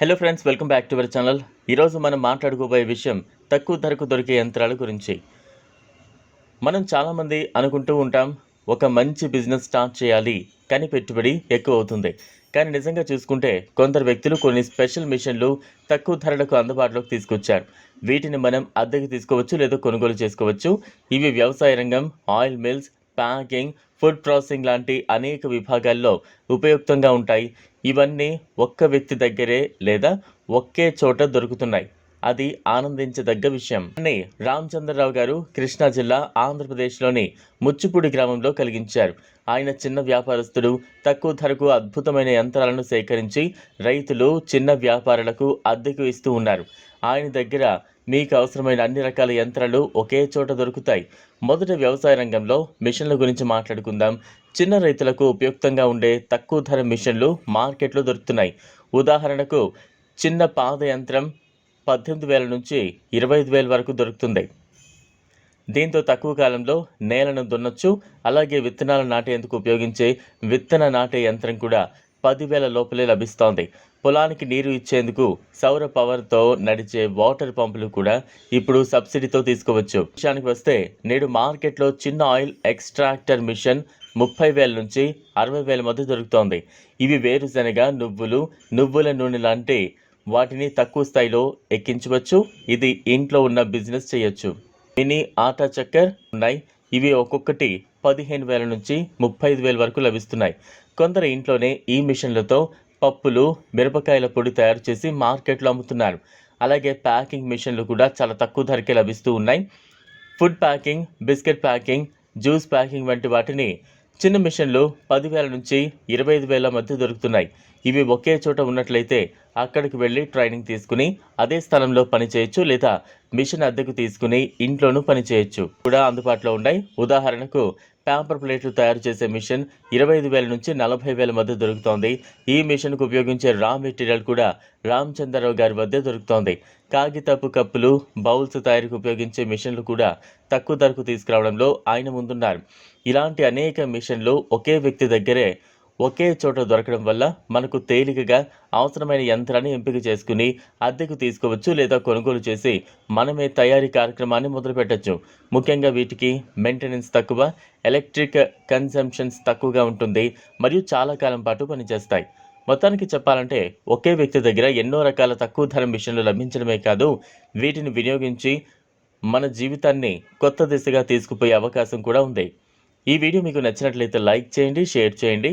Hello friends welcome back to our channel ఈరోజు మనం మాట్లాడుకోబోయే విషయం తక్కువ ధరకు దొరికే యంత్రాల గురించి. మనం చాలామంది అనుకుంటూ ఉంటాం ఒక మంచి బిజినెస్ స్టార్ట్ చేయాలి కానీ పెట్టుబడి ఎక్కువ అవుతుంది. కానీ నిజంగా చూసుకుంటే కొందరు వ్యక్తులు కొన్ని స్పెషల్ మిషన్లు తక్కువ ధరలకు అందుబాటులోకి తీసుకొచ్చారు. వీటిని మనం అద్దెకి తీసుకోవచ్చు లేదా కొనుగోలు చేసుకోవచ్చు. ఇవి వ్యవసాయ రంగం oil mills packing food processing లాంటి అనేక విభాగాల్లో ఉపయుక్తంగా ఉంటాయి. ఇవన్నీ ఒక్క వ్యక్తి దగ్గరే లేదా ఒకే చోట దొరుకుతున్నాయి. అది ఆనందించదగ్గ విషయం. అని రామచంద్రరావు గారు కృష్ణా జిల్లా ఆంధ్రప్రదేశ్లోని ముచ్చుపూడి గ్రామంలో కలిగించారు. ఆయన చిన్న వ్యాపారస్తుడు తక్కువ ధరకు అద్భుతమైన యంత్రాలను సేకరించి రైతులు చిన్న వ్యాపారులకు అద్దెకు ఇస్తూ ఉన్నారు. ఆయన దగ్గర మీకు అవసరమైన అన్ని రకాల యంత్రాలు ఒకే చోట దొరుకుతాయి. మొదట వ్యవసాయ రంగంలో మిషన్ల గురించి మాట్లాడుకుందాం. చిన్న రైతులకు ఉపయుక్తంగా ఉండే తక్కువ ధర మిషన్లు మార్కెట్లో దొరుకుతున్నాయి. ఉదాహరణకు చిన్న పాద యంత్రం పద్దెనిమిది వేల నుంచి ఇరవై ఐదు వేల వరకు దొరుకుతుంది దీంతో తక్కువ కాలంలో నేలను దున్నొచ్చు అలాగే విత్తనాలు నాటేందుకు ఉపయోగించే విత్తన నాటే యంత్రం కూడా పదివేల లోపలే లభిస్తోంది. పొలానికి నీరు ఇచ్చేందుకు సౌర పవర్తో నడిచే వాటర్ పంపులు కూడా ఇప్పుడు సబ్సిడీతో తీసుకోవచ్చు. విషయానికి వస్తే నేడు మార్కెట్లో చిన్న ఆయిల్ ఎక్స్ట్రాక్టర్ మిషన్ ముప్పై వేల నుంచి అరవై వేల మధ్య దొరుకుతోంది. ఇవి వేరుశనగ నువ్వులు నువ్వుల నూనె లాంటి వాటిని తక్కువ స్థాయిలో ఎక్కించవచ్చు. ఇది ఇంట్లో ఉన్న బిజినెస్ చేయొచ్చు. మినీ ఆటా చక్కర్ ఉన్నాయి. ఇవి ఒక్కొక్కటి పదిహేను వేల నుంచి ముప్పై ఐదు వేల వరకు లభిస్తున్నాయి. కొందరు ఇంట్లోనే ఈ మిషన్లతో పప్పులు మిరపకాయల పొడి తయారు చేసి మార్కెట్లో అమ్ముతున్నారు. అలాగే ప్యాకింగ్ మిషన్లు కూడా చాలా తక్కువ ధరకే లభిస్తూ ఉన్నాయి. Food packing biscuit packing juice packing వంటి వాటిని చిన్న మిషన్లు పదివేల నుంచి ఇరవై ఐదు వేల మధ్య దొరుకుతున్నాయి. ఇవి ఒకే చోట ఉన్నట్లయితే అక్కడికి వెళ్ళి ట్రైనింగ్ తీసుకుని అదే స్థలంలో పనిచేయొచ్చు లేదా మిషన్ అద్దెకు తీసుకుని ఇంట్లోనూ పనిచేయొచ్చు. కూడా అందుబాటులో ఉన్నాయి. ఉదాహరణకు పేపర్ ప్లేట్లు తయారు చేసే మిషన్ ఇరవై ఐదు వేల నుంచి నలభై వేల మధ్య దొరుకుతోంది. ఈ మిషన్కు ఉపయోగించే రా మెటీరియల్ కూడా రామచంద్రరావు గారి వద్ద దొరుకుతోంది. కాగితపు కప్పులు బౌల్స్ తయారీకి ఉపయోగించే మిషన్లు కూడా తక్కువ ధరకు తీసుకురావడంలో ఆయన ముందున్నారు. ఇలాంటి అనేక మిషన్లు ఒకే వ్యక్తి దగ్గరే ఒకే చోట దొరకడం వల్ల మనకు తేలికగా అవసరమైన యంత్రాన్ని ఎంపిక చేసుకుని అద్దెకు తీసుకోవచ్చు లేదా కొనుగోలు చేసి మనమే తయారీ కార్యక్రమాన్ని మొదలుపెట్టచ్చు. ముఖ్యంగా వీటికి మెయింటెనెన్స్ తక్కువ ఎలక్ట్రిక్ కన్సంప్షన్స్ తక్కువగా ఉంటుంది మరియు చాలా కాలం పాటు పనిచేస్తాయి. మొత్తానికి చెప్పాలంటే ఒకే వ్యక్తి దగ్గర ఎన్నో రకాల తక్కువ ధర మిషన్లు లభించడమే కాదు వీటిని వినియోగించి మన జీవితాన్ని కొత్త దిశగా తీసుకుపోయే అవకాశం కూడా ఉంది. ఈ వీడియో మీకు నచ్చినట్లయితే లైక్ చేయండి షేర్ చేయండి